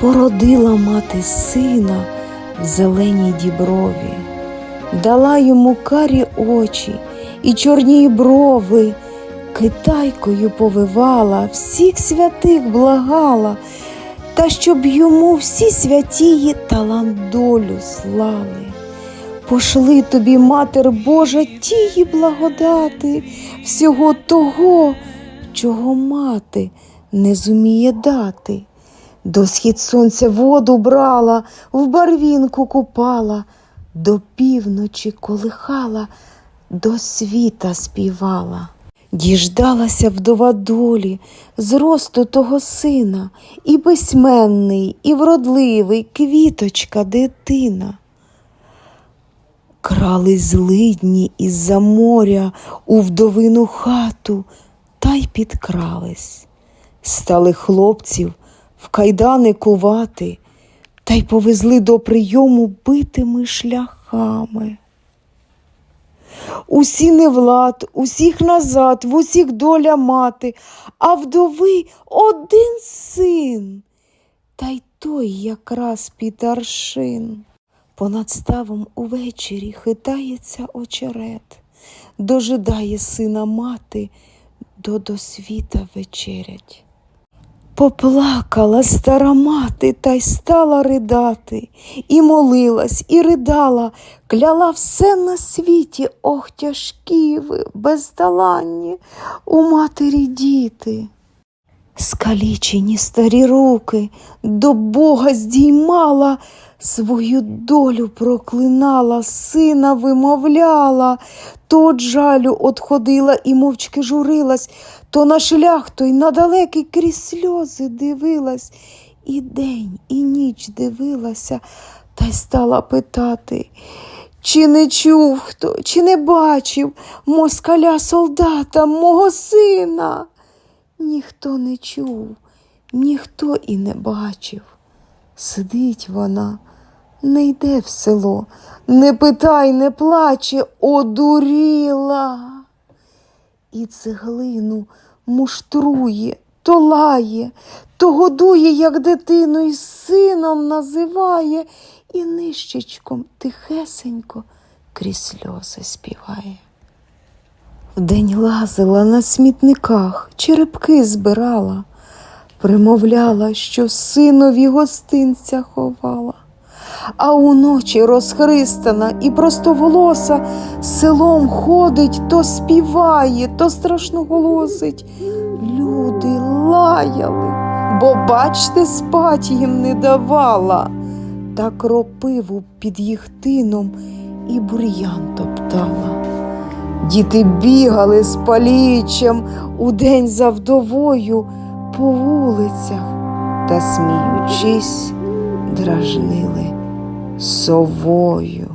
Породила мати сина в зеленій діброві, дала йому карі очі і чорні брови, китайкою повивала, всіх святих благала, та щоб йому всі святії талант долю слали. Пошли тобі, Матер Божа, тії благодати, всього того, чого мати не зуміє дати. До схід сонця воду брала, в барвінку купала, до півночі колихала, до світа співала. Діждалася вдова долі, зросту того сина, і письменний, і вродливий, квіточка дитина. Крали злидні із-за моря у вдовину хату, та й підкрались. Стали хлопців в кайдани кувати, та й повезли до прийому битими шляхами. Усі не влад, усіх назад, в усіх доля мати, а вдови один син, та й той якраз під аршин. Понад ставом увечері хитається очерет, дожидає сина мати, до досвіта вечерять. Поплакала стара мати та й стала ридати, і молилась, і ридала, кляла все на світі, ох, тяжкі ви, бездаланні у матері діти. Скалічені старі руки до Бога здіймала, свою долю проклинала, сина вимовляла, то от жалю отходила і мовчки журилась, то на шлях той на далекий крізь сльози дивилась, і день, і ніч дивилася, та й стала питати. Чи не чув хто, чи не бачив москаля солдата, мого сина? Ніхто не чув, ніхто і не бачив. Сидить вона, не йде в село, не питай, не плаче, одуріла. І цеглину муштрує, то лає, то годує, як дитину, і сином називає, і нищечком тихесенько крізь сльози співає. Вдень лазила на смітниках, черепки збирала, примовляла, що синові гостинця ховала. А уночі розхристана і простоволоса селом ходить, то співає, то страшно голосить. Люди лаяли, бо, бачте, спать їм не давала, та кропиву під їх тином і бур'ян топтала. Діти бігали з палічем удень за вдовою по вулицях та, сміючись, дражнили совою.